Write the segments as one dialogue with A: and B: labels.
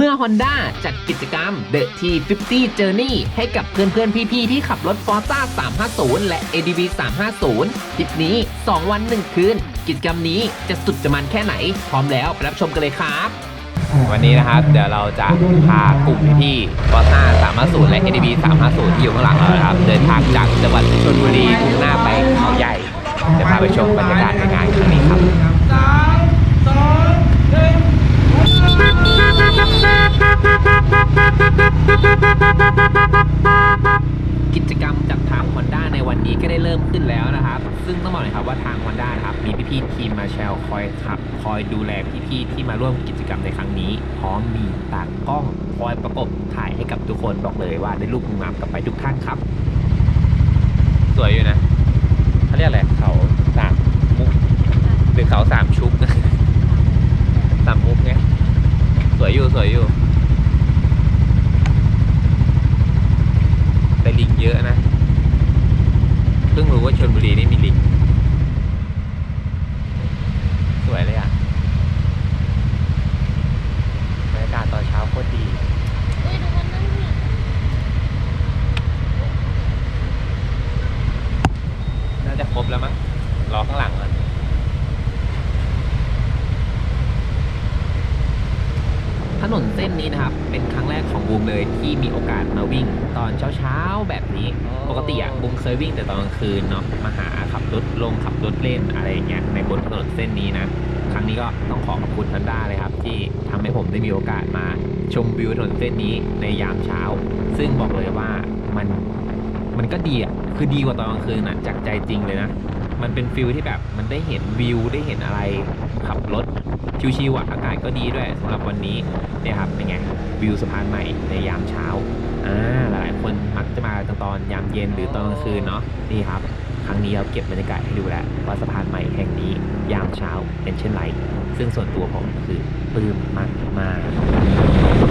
A: เมื่อ Honda จัดกิจกรรม The T50 Journey ให้กับเพื่อนๆ พี่ๆ ที่ขับรถ Forza 350 และ ADV 350ทริปนี้ 2 วัน 1 คืน กิจกรรมนี้จะสุดจะมันแค่ไหน พร้อมแล้วไปรับชมกันเลยครับ
B: วันนี้นะครับ เดี๋ยวเราจะพากลุ่มพี่ๆบอซ่า350 และ ADB 350 ที่อยู่ข้างหลังเรานะครับ เดินทางจากจังหวัดชลบุรีมุ่งหน้าไปเขาใหญ่เดี๋ยวพาไปชมบรรยากาศในงานครั้งนี้ครับ
A: กิจกรรมจากทาง Honda ในวันนี้ก็ได้เริ่มขึ้นแล้วนะครับ ซึ่งต้องบอกเลยครับว่าทาง Honda นะครับ มีพี่ๆทีมมาแชลคอยขับ คอยดูแลพี่ๆที่มาร่วมกิจกรรมในครั้งนี้ พร้อมมีตากล้องคอยประกบถ่ายให้กับทุกคนบอกเลยว่าได้รูปงามกลับไปทุกท่านครับ
B: สวยอยู่นะเขาเรียกอะไรเขาสามมุกหรือเขาสามชุกนะสามมุกไงสวยอยู่สวยอยู่ แต่ลิงเยอะนะ เพิ่งรู้ว่าชนบุรีนี่มีลิง สวยเลยอะบรรยากาศตอนเช้าโคตรดีน่าจะครบแล้วมั้ง รอข้างหลังก่อน
A: ถนนเส้นนี้นะครับ เป็นครั้งแรกของบูมเลยที่มีโอกาสมาวิ่ง ตอนเช้าๆแบบนี้ ปกติอะบูมเคยวิ่งแต่ตอนกลางคืนเนาะมาหาขับรถลงขับรถเล่นอะไรอย่างเงี้ยในบนถนนเส้นนี้นะ ครั้งนี้ก็ต้องขอขอบคุณทันด้าเลยครับ ที่ทำให้ผมได้มีโอกาสมาชมวิวถนนเส้นนี้ในยามเช้า ซึ่งบอกเลยว่ามันมันก็ดีอะคือดีกว่าตอนกลางคืนอะจากใจจริงเลยนะมันเป็นฟิลที่แบบมันได้เห็นวิวได้เห็นอะไรขับรถ ชิวๆอะอากาศก็ดีด้วยสำหรับวันนี้เนี่ยครับเป็นไงวิวสะพานใหม่ในยามเช้าอ่าหลายๆคนมักจะมาตอนยามเย็นหรือตอนกลางคืนเนาะนี่ครับครั้งนี้เราเก็บบรรยากาศให้ดูแล้วว่าสะพานใหม่แห่งนี้ยามเช้าเป็นเช่นไรซึ่งส่วนตัวผมคือปลื้มมากมาก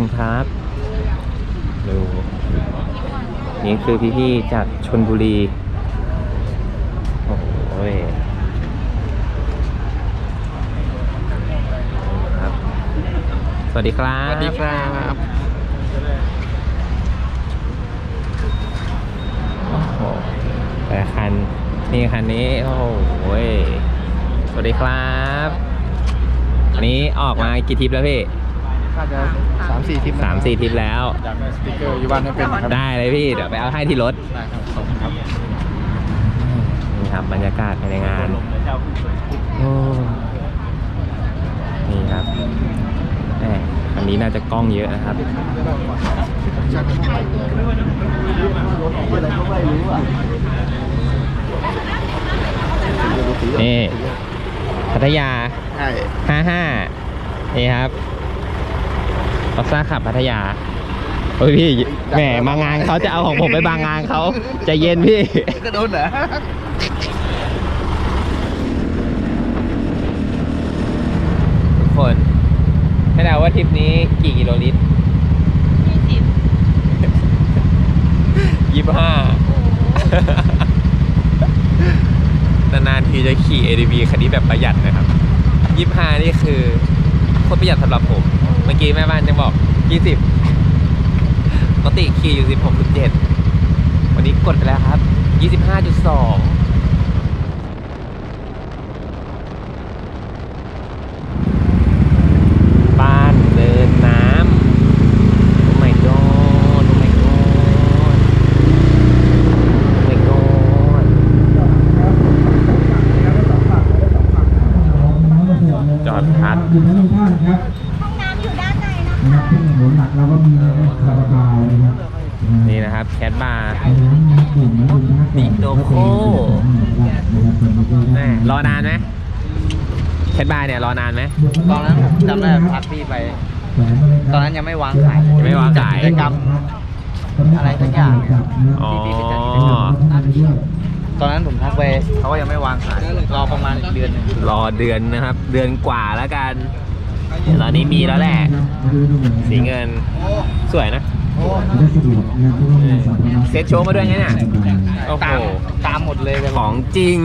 A: กันครับดูนี่คือพี่ๆจากชนบุรี โอ้ยครับสวัสดีครับ
B: สวัสดีครับ
A: โอ้โหแต่คันนี่คันนี้ โอ้โหยสวัสดีครับ อันนี้ออกมากี่ทริปแล้วพี่
C: น่าจะสามสี่ทิป
A: สามสี่ทริปแล้ว
C: อยากได้สติ๊กเกอร์อยู่บ้านไม่เป็นครับ
A: ได้เลยพี่ เดี๋ยวไปเอาให้ที่รถ
C: ได้ครับขอบคุณครับ
A: นี่ครับบรรยากาศภายในงานโอ้นี่ครับแหมอันนี้น่าจะกล้องเยอะนะครับ นี่พัทยา
C: ใช่
A: ห้าห้านี่ครับ ออกซ่าขับพัทยาโอ้ยพี่แหมมางานเขาจะเอาของผมไปบางงานเขาใจะเย็นพี่
C: ก็โดนเหรอ
A: ทุกคนให้เดาว่าทริปนี้กี่กิโลลิตร
D: ยี่สิบ
A: ยี่ห้านานๆทีจะขี่ ADV คันนี้แบบประหยัดนะครับยี่ห้านี่คือโคตรประหยัดสำหรับผมเมื่อกี้แม่บ้านจะบอก 20ปกติขี่อยู่ 16.7 วันนี้กดไปแล้วครับ 25.2า
E: ร์
A: เนี่ยรอนานไหม
C: ตอนนั้นผมจำได้พักพี่ไป ตอนนั้นยังไม่วางขาย
A: ยังไม่วางขาย
C: กิจกรรมอะไรสักอย่างเนี่ย
A: อ๋อ
C: ที่พี่ไปจัดกิจกรรมตอนนั้นผมทักไปเขาก็ยังไม่วางขายรอประมาณอีกเดือนหนึง
A: รอเดือนนะครับ เดือนกว่าแล้วกันเดี๋ยวตอนนี้มีแล้วแหละ สีเงินสวยนะเซ็ตโชว์มาด้วยไงเนี่ยโอ้โห
C: ตามตามหมดเลยเลย
A: ของจริง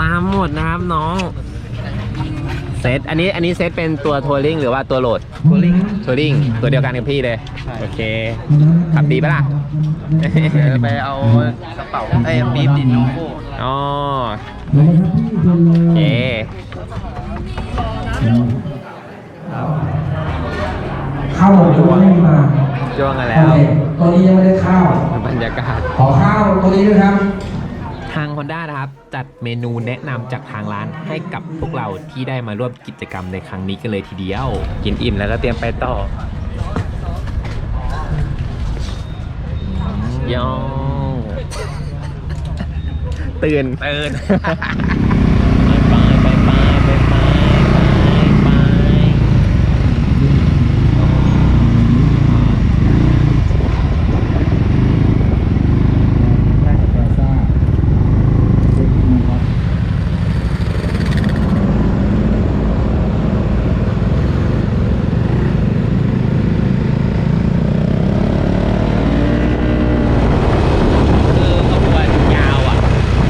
A: ตามหมดนะครับน้อง เซตอันนี้อันนี้เซตเป็นตัวทัวริงหรือว่าตัวโหลด
C: ทัวริง
A: ทัวริงตัวเดียวกันกับพี่เลย
C: ใช่
A: โอเค ขับดีปะล่ะ
C: เดี๋ยวไปเอากระเป๋าไอ้บีบดินโนโก้
A: อ๋อโอเค
E: เข้าหรือว่าไม่มีมา
A: จ้วงกันแล้ว
E: โอเคตัวนี้ยังไม่ได้ข้าว
A: บรรยากาศ
E: ขอข้าวตัวนี้ด้วยครับ
A: ทาง Honda นะครับ จัดเมนูแนะนำจากทางร้านให้กับพวกเราที่ได้มาร่วมกิจกรรมในครั้งนี้กันเลยทีเดียว กินอิ่มแล้วก็เตรียมไปต่อยองตื่น ตื่นไปไปไปไปไปไปไปคือขบวนยาวอะ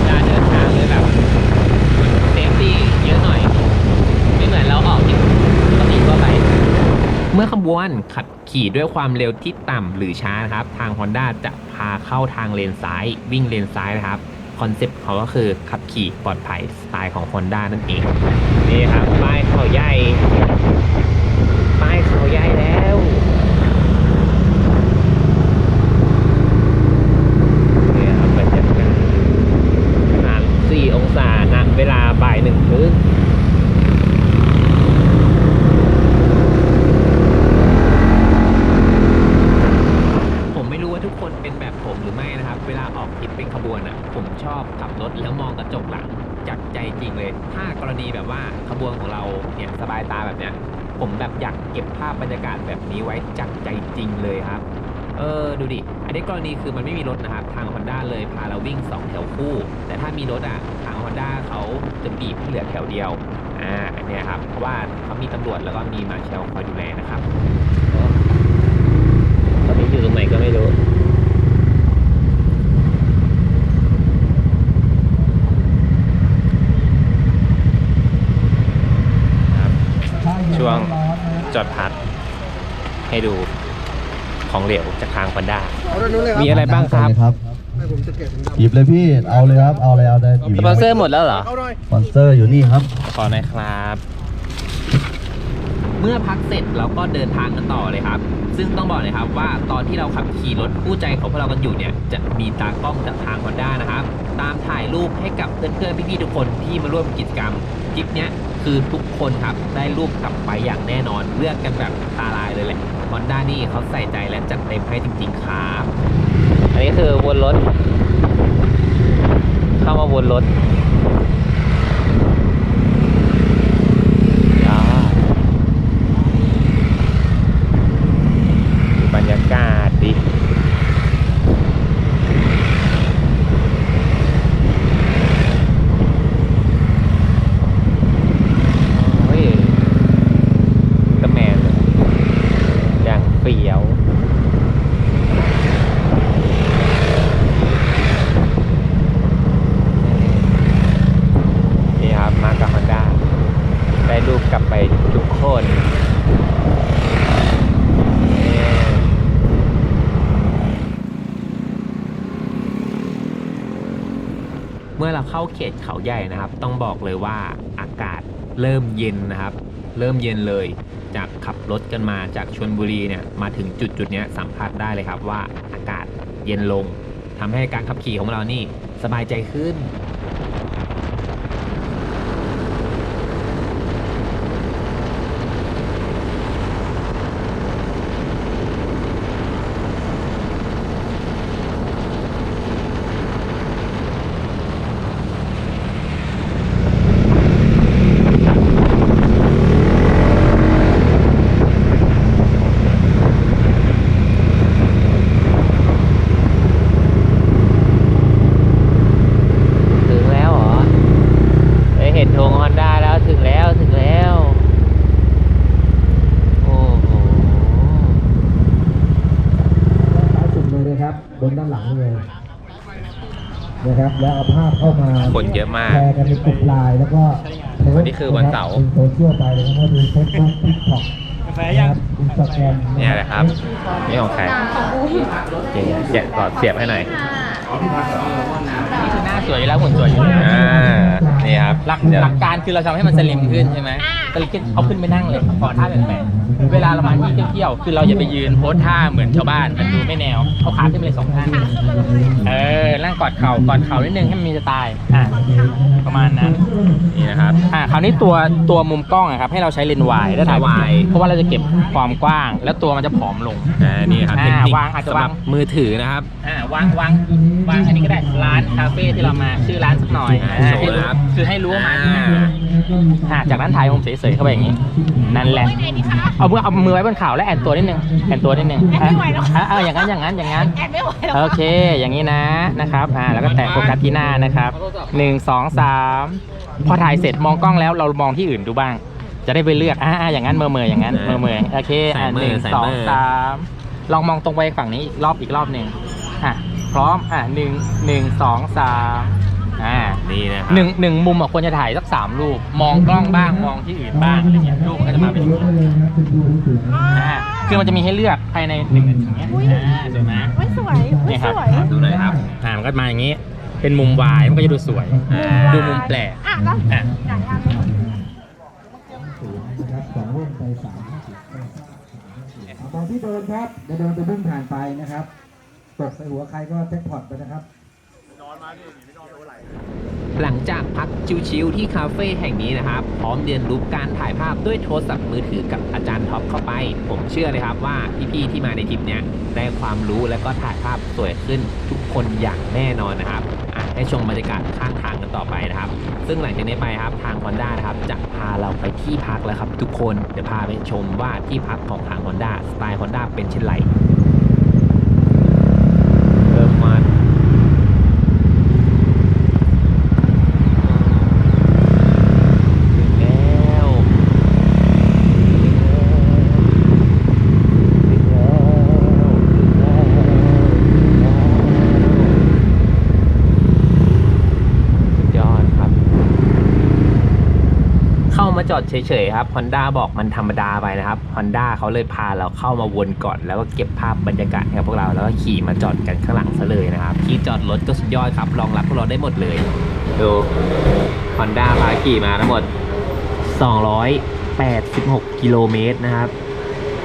A: เวลาเดินทางเลยแบบเซฟตี้เยอะหน่อย ไม่เหมือนเราออกที่ปกติทั่วไป เมื่อขบวนขับขี่ด้วยความเร็วที่ต่ำหรือช้านะครับ ทาง Honda จะพาเข้าทางเลนซ้าย วิ่งเลนซ้ายนะครับคอนเซ็ปต์เขาก็คือขับขี่ปลอดภัยสไตล์ของ Honda นั่นเอง นี่ครับป้ายเขาใหญ่ป้ายเขาใหญ่แล้ว นี่ครับบรรยากาศสามสี่องศาณเวลาบ่ายหนึ่งครึ่ง ผมไม่รู้ว่าทุกคนเป็นแบบผมหรือไม่นะครับ เวลาออกทริปเป็นขบวนอะ ผมชอบขับรถแล้วมองกระจกหลังจากใจจริงเลย ถ้ากรณีแบบว่าขบวนของเราเนี่ยสบายตาแบบเนี้ย ผมแบบอยากเก็บ ภาพบรรยากาศแบบนี้ไว้จากใจจริงเลยครับ เออดูดิ อันนี้กรณีคือมันไม่มีรถนะครับ ทาง Honda เลยพาเราวิ่ง 2 แถวคู่ แต่ถ้ามีรถอะทาง Honda เขาจะบีบให้เหลือแถวเดียว อ่าอ่าเนี่ยครับ เพราะว่าเขามีตำรวจแล้วก็มีมาเชลคอยดูแลนะครับตอนนี้อยู่ตรงไหนก็ไม่รู้ ครับช่วงจอดพัก ให้ดูของเหลวจากทางคอนด้ามีอะไรบ้างครับ
F: ครับหยิบเลยพี่ เอาเลยครับ เอาเลยเอาเลยหยิบ
A: สปอนเซอร์หมดแล้วเหรอ
F: สปอนเซอร์อยู่นี่ครับ
A: ขอหน่อยครับ เมื่อพักเสร็จเราก็เดินทางกันต่อเลยครับ ซึ่งต้องบอกเลยครับว่าตอนที่เราขับขี่รถคู่ใจของพวกเรากันอยู่เนี่ย จะมีตากล้องจากทาง Honda นะครับ ตามถ่ายรูปให้กับเพื่อนๆพี่ๆทุกคนที่มาร่วมกิจกรรมทริปเนี้ยคือทุกคนครับได้รูปกลับไปอย่างแน่นอน เลือกกันแบบตาลายเลยแหละ Honda นี่เขาใส่ใจและจัดเต็มให้จริงๆครับ อันนี้คือวนรถ เข้ามาวนรถ บรรยากาศดิ โอ้ยกระแมนเลยอย่างเปรียว นี่ครับ มากับฮอนด้าได้รูปกลับไปทุกคนนี่เมื่อเรา เขาใหญ่นะครับ ต้องบอกเลยว่าอากาศเริ่มเย็นนะครับ เริ่มเย็นเลย จากขับรถกันมาจากชลบุรีเนี่ยมาถึงจุดจุดนี้สัมผัสได้เลยครับว่าอากาศเย็นลงทำให้การขับขี่ของเรานี่สบายใจขึ้น ถึงแล้วเหรอเฮ้ยเห็นธงฮอนด้าแล้วถึงแล้วถึงแล้ว โอ้โห
E: ซ้ายสุดเลยนะครับ บนด้านหลังเลยนะครับ แล้วเอาภาพเข้ามา
A: คนเยอะมาก
E: แชร์กันในกลุ่มไลน์แล้วก็โพสต์
A: วันนี้คือวันเสาร์ะ
E: คบบนโซเชียลไปเลยนะครับดูเฟซบุ๊กทิกต็อกกาแฟยังอินสตาแกรม
A: เนี่ยแหละครับ นี่ของใครเจ๊แกะก่อนเสียบให้หน่อย
C: หน้าสวยอยู่แล้วหุ่นสวยอยู่แล้ว
A: อ่านี่ครับ
C: หลัก
A: เดี๋ยว
C: หลักการคือเราทำให้มันสลิมขึ้นใช่ไหมสลิมขึ้นเอาขึ้นไปนั่งเลยขอท่าแปลกๆ เวลาเรามาที่เที่ยวๆคือเราอย่าไปยืนโพสท่าเหมือนชาวบ้านมันดูไม่แนวเอาขาขึ้นไปเลยสองข้างเออนั่งกอดเข่ากอดเข่านิดนึงให้มันมีสไตล์อะประมาณนั้น
A: นี่นะครับ
C: อ่าคราวนี้ตัวตัวมุมกล้องอะครับให้เราใช้เลนส์วายแล้วถ่าย
A: ใช้ wide
C: เพราะว่าเราจะเก็บความกว้าง แล้วตัวมันจะผอมลง
A: อ่านี่ครับ
C: อ่า
A: เทคนิควา
C: งอาจจะ
A: สำหรับ
C: วาง
A: มือถือนะครับ
C: อ่าวางวางวางอันนี้ก็ได้ร้านคาเฟ่ที่เรามาชื่อร้านสักหน่อย
A: อ่า
C: อ่า
A: โชว์นะครับ
C: คือให้รู้ว่ามาที่ไหน
A: อ่า
C: อ่าจากนั้นถ่ายผมเฉยๆเข้าไปอย่างนี้ นั่นแหละ เอามือเอามือไว้บนเข่าแล้วแอนตัวนิดนึงแอนตัวนิดนึง
D: แอนไม่ไหวหรอก
C: อะเอออย่างนั้นอย่างนั้นอย่างนั้น
D: แอนไม่ไหวหรอก
C: โอเค อย่างนี้นะนะครับ อ่า แล้วก็แตะโฟกัสที่หน้านะครับหนึ่งสองสามพอถ่ายเสร็จมองกล้องแล้วเรามองที่อื่นดูบ้าง จะได้ไปเลือก อ่าอ่าอย่างนั้นเมื่อเมื่ออย่างนั้นเมื่อเมื่อโอเค อ่า
A: ใส่มื
C: ห
A: อ
C: นึ่ง
A: ใส่
C: สอง
A: มือ
C: สามลองมองตรงไปฝั่งนี้อีกรอบอีกรอบหนึ่งอะ พร้อม อะหนึ่งหนึ่งสองสาม อ่า
A: นี่นะครับ
C: หนึ่งหนึ่งมุมอะควรจะถ่ายสักสามรูป มองกล้องบ้างมองที่อื่นบ้างอะไรเงี้ยรูปมันก็จะมาเป็น
E: ยกได้เลยนะเป็นดูถึงนะ
C: อ่าคือมันจะมีให้เลือกภายในหนึ่งนาทีเนี้ยอ่าสวยไหม
D: ไม่สวยไม่
C: เนี่ยค
D: ส
C: รับ
D: วย
A: ดูหน่อยครับ
C: อ่ามันก็มาอย่างนี้ เป็นมุมวายมันก็จะดูสวย
A: อ่า
C: ดูมุมแปลก
D: อะแล้ว
C: อะ
D: ไหนอะ
E: นะครับสองรุ่นไปสามห้าสิบมองที่เดินครับเดี๋ยวเดินไปเพิ่งผ่านไปนะครับ ตกใส่หัวใครก็แจ็คพอตไปนะครับ
A: หลังจากพักชิวๆที่คาเฟ่แห่งนี้นะครับ พร้อมเรียนรู้การถ่ายภาพด้วยโทรศัพท์มือถือกับอาจารย์ท็อปเข้าไป ผมเชื่อเลยครับว่าพี่ๆที่มาในทริปเนี้ยได้ความรู้และก็ถ่ายภาพสวยขึ้นทุกคนอย่างแน่นอนนะครับอะให้ชมบรรยากาศข้างทางกันต่อไปนะครับ ซึ่งหลังจากนี้ไปครับทาง Honda นะครับจะพาเราไปที่พักแล้วครับ ทุกคนเดี๋ยวพาไปชมว่าที่พักของทาง Honda สไตล์ Honda เป็นเช่นไรเริ่มมา ถึงแล้วามาจอดเฉยๆครับ Honda บอกมันธรรมดาไปนะครับ Honda เขาเลยพาเราเข้ามาวนก่อน แล้วก็เก็บภาพบรรยากาศให้กับพวกเราแล้วก็ขี่มาจอดกันข้างหลังซะเลยนะครับ ที่จอดรถก็สุดยอดครับรองรับพวกเราได้หมดเลย ดู Honda พาขี่มาทั้งหมด 286 กิโลเมตรนะครับ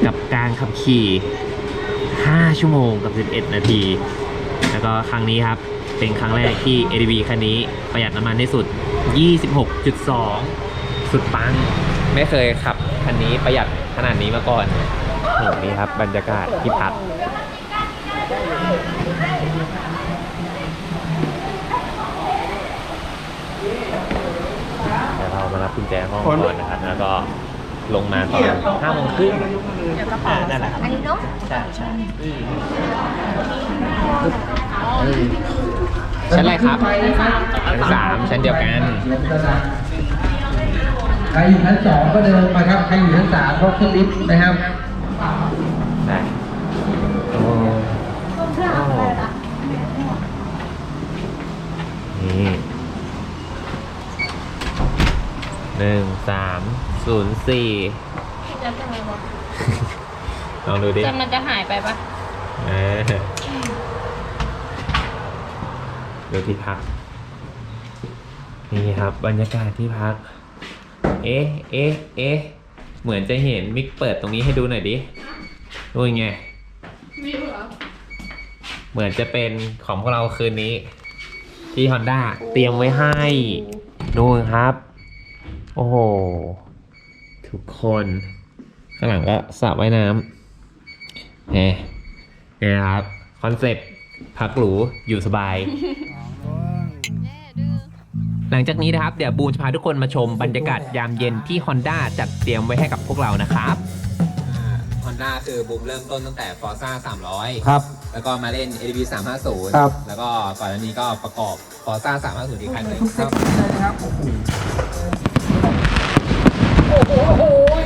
A: กับการขับขี่ 5 ชั่วโมงกับ 11 นาที แล้วก็ครั้งนี้ครับ เป็นครั้งแรกที่ ADV คันนี้ประหยัดน้ำมันที่สุด 26.2 สุดปัง ไม่เคยขับคันนี้ประหยัดขนาดนี้มาก่อนนี่นี่ครับ บรรยากาศที่พักเดี๋ยวเรามารับกุญแจห้องก่อนนะครับ แล้วก็ลงมาตอนห้าโมงครึ่งอ่านั่นแหละครับ
D: อันนี้เนาะ
A: ใช่ใช่ชั้นอะไรครับชั้นสามชั้นเดียวกัน
E: ใครอยู่ชั้นสองก็เดินมาครับ ใครอยู่ชั้นสามก็ขึ้นลิฟต์นะครับ
A: ได้โอ้นี่หนึ่งสามศูนย์สี่
D: จะจะมีวะ
A: ลองดูดิ
D: จะมันจะหายไปปะ
A: เออดูที่พัก นี่ครับบรรยากาศที่พัก เอ๊ะ เอ๊ะ เอ๊ะ เหมือนจะเห็นมิกเปิดตรงนี้ให้ดูหน่อยดิดูยังไงเหมือนจะเป็นของพวกเราคืนนี้ ที่ Honda เตรียมไว้ให้นู่นครับ โอ้โห ทุกคน ข้างหลังก็สระว่ายน้ำเนี่ยเนี่ยนะครับ คอนเซ็ปต์พักหรูอยู่สบาย ลังจากนี้นะครับ เดี๋ยวบูมจะพาทุกคนมาชมบรรยากาศยามเย็นที่ Honda จัดเตรียมไว้ให้กับพวกเรานะครับ Honda คือบูมเริ่มต้นตั้งแต่ Forza 300
E: ครับ
A: แล้วก็มาเล่น ADV 350
E: ครับ
A: แล้วก็ก่อนหน้านี้ก็ประกอบ Forza 350อีกคันหนึ่ง
E: ทุกเซตเลยนะครับโอ้โหโอ้โห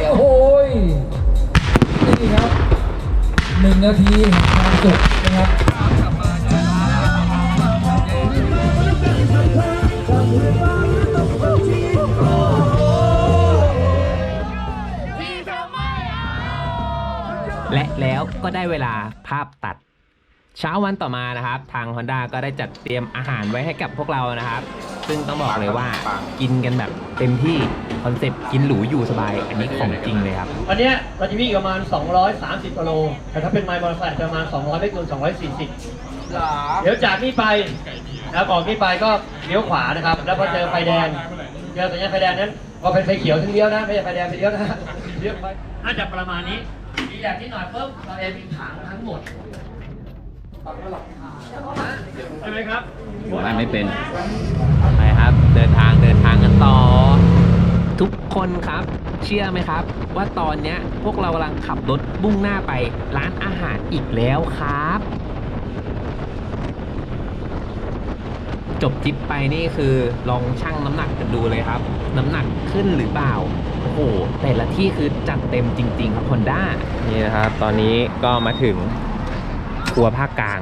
E: โอ้โหนี่ครับหนึ่งนาทีแห่งความสุข
A: ก็ได้เวลาภาพตัด เช้าวันต่อมานะครับ ทาง Honda ก็ได้จัดเตรียมอาหารไว้ให้กับพวกเรานะครับ ซึ่งต้องบอกเลยว่ากินกันแบบเต็มที่คอนเซปต์กินหรูอยู่สบาย อันนี้ของจริงเลยครับ
G: วันเนี้ยเราจะวิ่งประมาณ 230กิโล แต่ถ้าเป็นไมล์มอเตอร์ไซค์จะประมาณ 200 ไม่เกิน 240เดี๋ยวจากนี้ไปแล้วออกนี้ไปก็เลี้ยวขวานะครับ แล้วพอเจอไฟแดง เจอสัญญาณไฟแดงนั้นพอเป็นไฟเขียวถึงเลี้ยวนะ ไม่ใช่ไฟแดงไปเลี้ยวนะเลี้ยวไปน่าจะประมาณนี้ ดีแบบนี้หน่อยปุ๊บเราเองมีถังทั้งหมดใช่ไหมครับ
A: ผมว่าไม่เป็น ไปครับ เดินทางเดินทางกันต่อ ทุกคนครับ เชื่อไหมครับ ว่าตอนเนี้ยพวกเรากำลังขับรถบุ่งหน้าไปร้านอาหารอีกแล้วครับ จบทริปไปนี่คือลองชั่งน้ำหนักกันดูเลยครับ น้ำหนักขึ้นหรือเปล่าโอ้โหแต่ละที่คือจัดเต็มจริง ๆ ครับ Honda นี่นะครับ ตอนนี้ก็มาถึงครัวภาคกลาง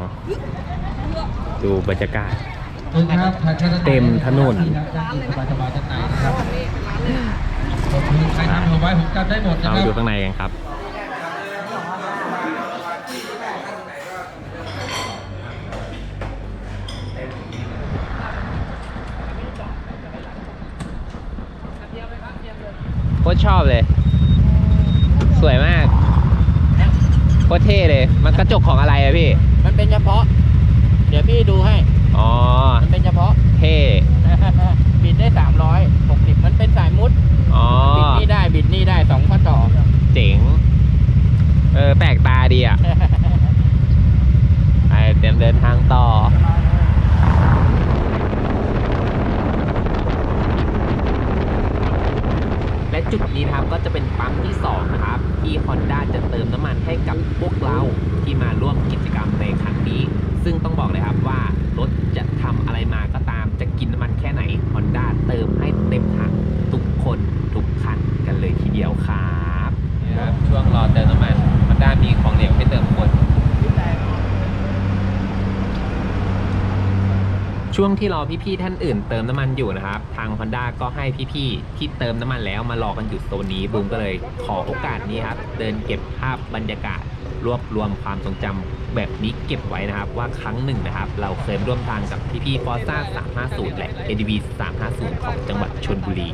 A: ดูบรรยากาศ
E: นะครับ
A: เต็มถนน
E: สบายสบายๆด้านในนะครับผมใครทำเอาไว้ผมจำได้หมดนะ
A: เรา
E: ครับ
A: ดูข้างในกันครับ ตรชอบเลย สวยมากโคตรเท่เลย มันกระจกของอะไรอะพี่
C: มันเป็นเฉพาะ เดี๋ยวพี่ดูให้
A: อ๋อ
C: มันเป็นเฉพาะ
A: เท่
C: บิดได้360มันเป็นสายมุด
A: อ๋อ
C: บิดนี่ได้ บิดนี่ได้สองข้อต่อ
A: เจ๋ง เออ แปลกตาดีอะไปเตรียมเดินทางต่อ และจุดนี้นะครับก็จะเป็นปั๊มที่2นะครับที่ Honda จะเติมน้ำมันให้กับพวกเราที่มาร่วมกิจกรรมในครั้งนี้ ซึ่งต้องบอกเลยครับว่ารถจะทำอะไรมาก็ตาม จะกินน้ำมันแค่ไหน Honda เติมให้เต็มถังทุกคนทุกคันกันเลยทีเดียวครับนี่ครับช่วงรอเติมน้ำมัน Honda มีของเหลวให้เติมคน ช่วงที่รอพี่ๆท่านอื่นเติมน้ำมันอยู่นะครับ ทาง Honda ก็ให้พี่ๆที่เติมน้ำมันแล้วมารอกันอยู่โซนนี้บูมก็เลยขอโอกาสนี้ครับเดินเก็บภาพบรรยากาศ รวบรวมความทรงจำแบบนี้เก็บไว้นะครับ ว่าครั้งหนึ่งนะครับ เราเคยร่วมทางกับพี่ๆ Forza 350 และ ADV 350 ของจังหวัดชลบุรี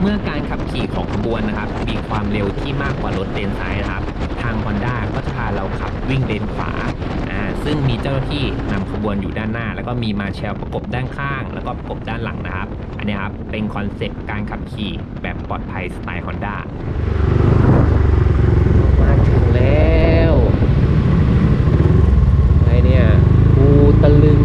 A: เมื่อการขับขี่ของขบวนนะครับ มีความเร็วที่มากกว่ารถเลนซ้ายนะครับ ทาง Honda ก็จะพาเราขับวิ่งเลนขวาอ่า ซึ่งมีเจ้าหน้าที่นำขบวนอยู่ด้านหน้า แล้วก็มีมาแชลประกบด้านข้าง แล้วก็ประกบด้านหลังนะครับ อันนี้ครับเป็นคอนเซ็ปต์การขับขี่แบบปลอดภัยสไตล์ฮอนด้ามาถึงแล้วไอเนี่ยกูตะลึง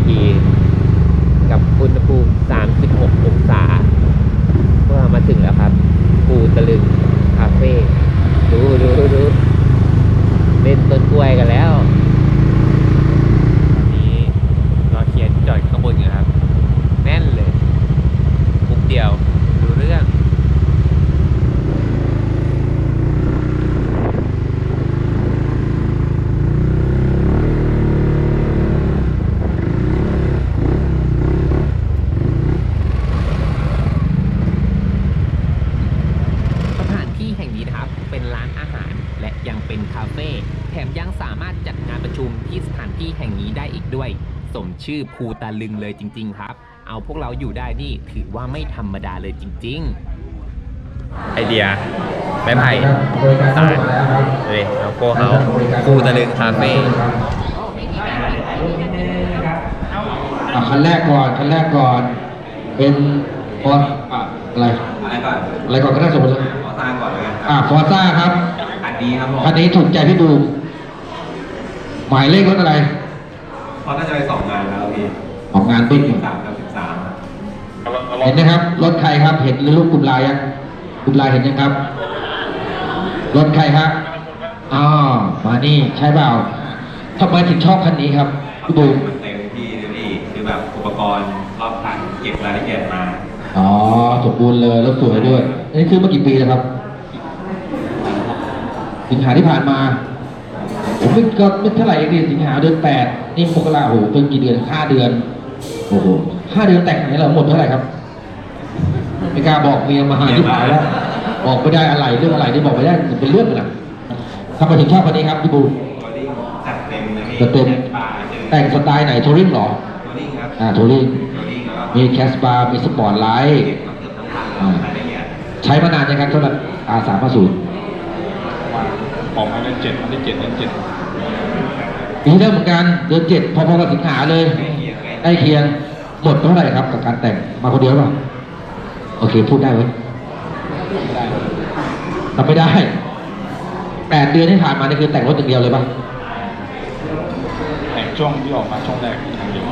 A: นาที กับอุณหภูมิ 36 สมชื่อภูตาลึงเลยจริง ๆ ครับ เอาพวกเราอยู่ได้นี่ถือว่าไม่ธรรมดาเลยจริงๆไอเดียไม้ไผ่สารเลยโลโก้เขาภูตะลึงคาเฟ่
E: อะคันแรกก่อนคันแรกก่อน เป็นฟอร์อะอะไร
B: อะไรก่อน
E: อะไรก่อนก็ได้สมมติ
B: ขอสร้างก่อนเลยกัน
E: อะฟอร์ซ่าครับ
B: อันนี้ครับผม
E: คันนี้ถูกใจพี่บูมหมายเลขรถอะไร
B: เพราะน่าจะไปสองงานแล้วพี่
E: ของงาน
B: ปี
E: บิ๊ก
B: สิบสามกับสิบสาม
E: เห็นนะครับ รถใครครับ เห็นหรือรูปกลุ่มลายยังกลุ่มลายเห็นยังครับ รถใครครับอ๋อมานี่ใช่เปล่าทำไมถึงชอบคันนี้ครับพี่บูม
B: มันเต็มที่เลยพี่คือแบบอุปกรณ์รอบคันเก็บรายละเอียดมา
E: อ๋อ สมบูรณ์เลยรถสวยด้วยอันนี้คือเมื่อกี่ปีแล้วครับสิงหาที่ผ่านมาผมไม่ก็ไม่เท่าไหร่เองดิสิงหาเดือนแปด นี่มกราโอ้โหเป็นกี่เดือนห้าเดือน โอ้โหห้าเดือนแต่งไหนเราหมดเท่าไหร่ครับ ไม่กล้าบอกเมียมาหาที่หายแล้ว บอกไม่ได้อะไรเรื่องอะไรที่บอกไม่ได้เป็นเรื่องเลยนะทำไมถึงชอบคันนี้ครับพี่บู
B: ตัวนี้จัดเต็มเลยพี่
E: จัดเต็ม
B: ปลาเจอ
E: แต่งสไตล์ไหนทัวริงเหรอ
B: ตัวนี้ครับ
E: อ่าทัวริง
B: ตัวนี้แล้วก็
E: มีแคสบาร์มีสปอร์ตไลท์
B: เก็บมาเกือบทั้งคันแล้วรายละเอียด
E: ใช้มานานยังครับสำหรับ R 3 5 0
F: ของอันนี้เจ็ดอันนี้เจ็ดอันนี้เจ็ด
E: ปีที่แล้วเหมือนกันเดือนเจ็ดพอๆกับสิงหาเลย
B: ใกล้เคียงใกล้
E: ใกล้เคียงหมดเท่าไหร่ครับกับการแต่งมาคนเดียวหรือเปล่าโอเคพูดได้ไหมทำไม่ได้แปดเดือนที่ผ่านมานี่คือแต่งรถอย่างเดียวเลยป่ะ
F: แต่งช่วงที่ออกมาช่วงแรกอย่างเดียว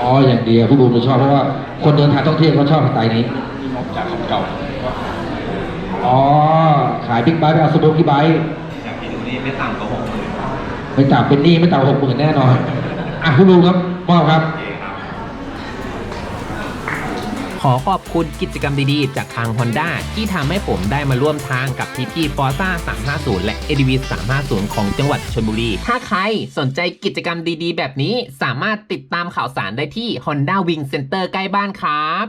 E: อ๋ออย่างเดียวพี่บูมจะชอบเพราะว่าคนเดินทางท่องเที่ยวเขาชอบสไตล์นี้
F: ที่งบจากของเก่าก็
E: อ๋อขายบิ๊กไบค์ไปเอาสโมกี้ไบค์
B: จากที่ดูนี่ไม่ต่ำกว่าหกหมื่น
E: ไม่ต่ำเป็นหนี้ไม่ต่ำหกหมื่นแน่นอน อะพี่บูมครับมอบครับ
B: โอเคครับ
A: ขอขอบคุณกิจกรรมดีๆ จากทาง Honda ที่ทำให้ผมได้มาร่วมทางกับพี่ๆ Forza 350 และ ADV 350 ของจังหวัดชลบุรี ถ้าใครสนใจกิจกรรมดีๆ แบบนี้สามารถติดตามข่าวสารได้ที่ Honda Wing Center ใกล้บ้านครับ